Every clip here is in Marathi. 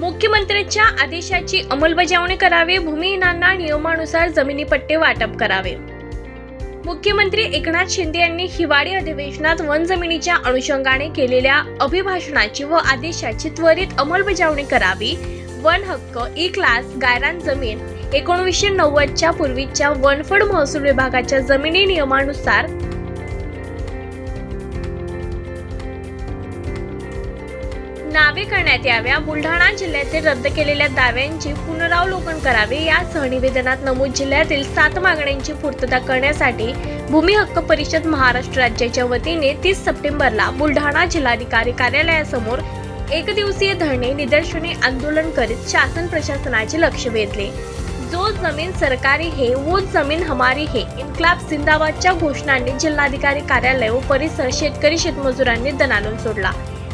मुख्यमंत्र्यांच्या आदेशाची अंमलबजावणी करावी भूमिहीनांना नियमानुसार जमिनी पट्टे वाटप करावे. मुख्यमंत्री एकनाथ शिंदे यांनी हिवाळी अधिवेशनात वन जमिनीच्या अनुषंगाने केलेल्या अभिभाषणाची व आदेशाची त्वरित अंमलबजावणी करावी. वन हक्क ई क्लास गायरान जमीन एकोणीसशे नव्वदच्या पूर्वीच्या वनफड महसूल विभागाच्या जमिनी नियमानुसार नावे करण्यात याव्या. बुलढाणा जिल्ह्यातील रद्द केलेल्या दाव्यांची पुनरावलोकन करावे. या सहनिवेदनात नमूद जिल्ह्यातील सात मागण्यांची पूर्तता करण्यासाठी भूमी हक्क परिषद महाराष्ट्र राज्याच्या वतीने तीस सप्टेंबरला बुलढाणा जिल्हाधिकारी कार्यालयासमोर एक दिवसीय धरणे निदर्शने आंदोलन करीत शासन प्रशासनाचे लक्ष वेधले. जो जमीन सरकारी है वो जमीन हमारी है इन्क्लाब जिंदाबादच्या घोषणांनी जिल्हाधिकारी कार्यालय व परिसर शेतकरी शेतमजुरांनी दणानून सोडला.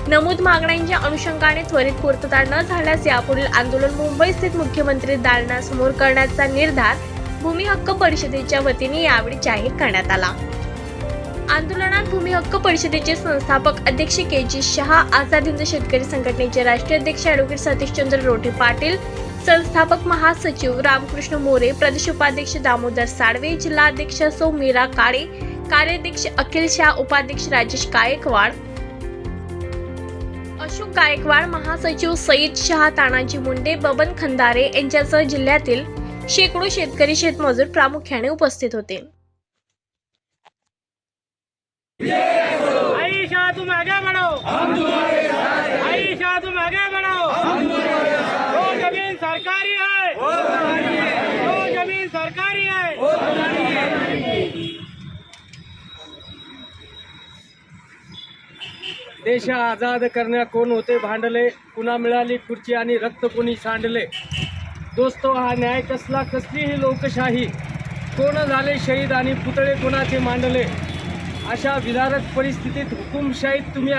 नमूद मागण्यांच्या अनुषंगाने त्वरित पूर्तता न झाल्यास यापुढील आंदोलन मुंबई स्थित मुख्यमंत्री दालनासमोर करण्याचा निर्धार भूमी हक्क परिषदेच्या वतीने यावेळी जाहीर करण्यात आला. आंदोलनात भूमी हक्क परिषदेचे संस्थापक अध्यक्ष के जी शहा आझाद हिंद शेतकरी संघटनेचे राष्ट्रीय अध्यक्ष ॲडव्होकेट सतीशचंद्र रोठे पाटील संस्थापक महासचिव रामकृष्ण मोरे प्रदेश उपाध्यक्ष दामोदर साळवे जिल्हाध्यक्ष सौ मीरा काळे कार्याध्यक्ष अखिल शाह उपाध्यक्ष राजेश गायकवाड अशोक गायकवाड महासचिव सईद शहा तानाजी मुंडे बबन खंदारे यांच्यासह जिल्ह्यातील शेकडो शेतकरी शेतमजूर प्रामुख्याने उपस्थित होते. सरकारी तुम सरकारी बढ़ो हम तुम्हारे साथ हैं आईशा तुम आगे बढ़ो हम तुम्हारे साथ वो जमीन सरकारी है वो वो जमीन सरकारी है देश आजाद करण्या कोण होते भांडले? कुणा मिळाली खुर्ची आणि रक्त कोणी सांडले? दोस्तो हा न्याय कसला? कसलीही लोकशाही. कोण झाले शहीद आणि पुतळे कोणाचे मांडले? अशा विदारक परिस्थितीत हुकुमशाहीत तुम्ही